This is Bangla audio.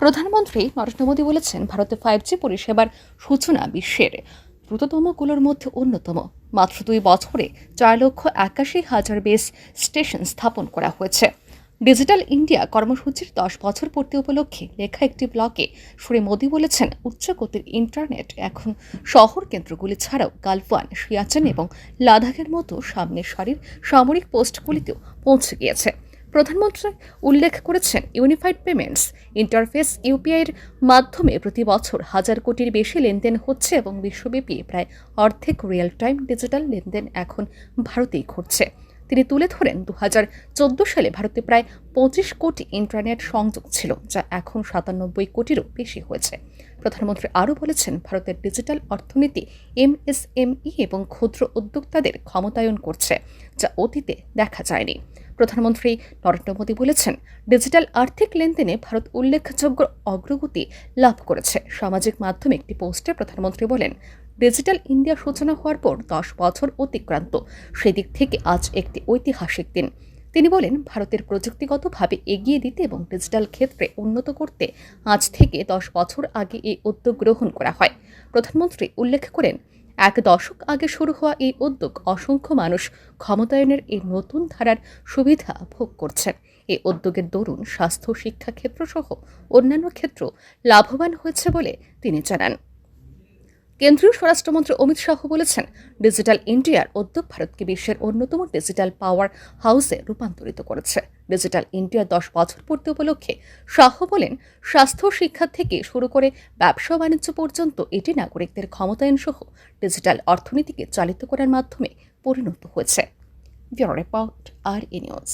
প্রধানমন্ত্রী নরেন্দ্র মোদী বলেছেন, ভারতে ফাইভ জি পরিষেবার সূচনা বিশ্বের দ্রুততমগুলোর মধ্যে অন্যতম। মাত্র দুই বছরে চার লক্ষ একাশি হাজার বেস স্টেশন স্থাপন করা হয়েছে। ডিজিটাল ইন্ডিয়া কর্মসূচির দশ বছর পূর্তি উপলক্ষে লেখা একটি ব্লগে শ্রী মোদী বলেছেন, উচ্চগতির ইন্টারনেট এখন শহর কেন্দ্রগুলি ছাড়াও গালফান, সিয়াচেন এবং লাদাখের মতো সামনের সারির সামরিক পোস্টগুলিতেও পৌঁছে গিয়েছে। প্রধানমন্ত্রী উল্লেখ করেছেন, ইউনিফাইড পেমেন্টস, ইন্টারফেস ইউপিআইয়ের মাধ্যমে প্রতি বছর হাজার কোটির বেশি লেনদেন হচ্ছে এবং বিশ্বব্যাপী প্রায় অর্ধেক রিয়েল টাইম ডিজিটাল লেনদেন এখন ভারতেই ঘটছে। তিনি তুলে ধরেন দু হাজার চোদ্দ সালে ভারতে প্রায় পঁচিশ কোটি ইন্টারনেট সংযোগ ছিল, যা এখন সাতানব্বই কোটিরও বেশি হয়েছে। প্রধানমন্ত্রী আরও বলেছেন, ভারতের ডিজিটাল অর্থনীতি এমএসএমই এবং ক্ষুদ্র উদ্যোক্তাদের ক্ষমতায়ন করছে, যা অতীতে দেখা যায়নি। প্রধানমন্ত্রী নরেন্দ্র মোদী বলেছেন, ডিজিটাল আর্থিক লেনদেনে ভারত উল্লেখযোগ্য অগ্রগতি লাভ করেছে। সামাজিক মাধ্যমে একটি পোস্টে প্রধানমন্ত্রী বলেন, ডিজিটাল ইন্ডিয়া সূচনা হওয়ার পর দশ বছর অতিক্রান্ত, সেদিক থেকে আজ একটি ঐতিহাসিক দিন। তিনি বলেন, ভারতের প্রযুক্তিগতভাবে এগিয়ে দিতে এবং ডিজিটাল ক্ষেত্রে উন্নত করতে আজ থেকে দশ বছর আগে এই উদ্যোগ গ্রহণ করা হয়। প্রধানমন্ত্রী উল্লেখ করেন এক দশক আগে শুরু হওয়া এই উদ্যোগ অসংখ্য মানুষ ক্ষমতায়নের এই নতুন ধারার সুবিধা ভোগ করছেন। এই উদ্যোগের দরুন স্বাস্থ্য, শিক্ষা ক্ষেত্রসহ অন্যান্য ক্ষেত্র লাভবান হয়েছে বলে তিনি জানান। কেন্দ্রীয় স্বরাষ্ট্রমন্ত্রী অমিত শাহ বলেছেন, ডিজিটাল ইন্ডিয়ার উদ্যোগ ভারতকে বিশ্বের অন্যতম ডিজিটাল পাওয়ার হাউসে রূপান্তরিত করেছে। ডিজিটাল ইন্ডিয়া দশ বছর পূর্তি উপলক্ষে শাহ বলেন, স্বাস্থ্য শিক্ষা থেকে শুরু করে ব্যবসা বাণিজ্য পর্যন্ত এটি নাগরিকদের ক্ষমতায়ন সহ ডিজিটাল অর্থনীতিকে চালিত করার মাধ্যমে পরিণত হয়েছে। রিপোর্ট, আর ই নিউজ।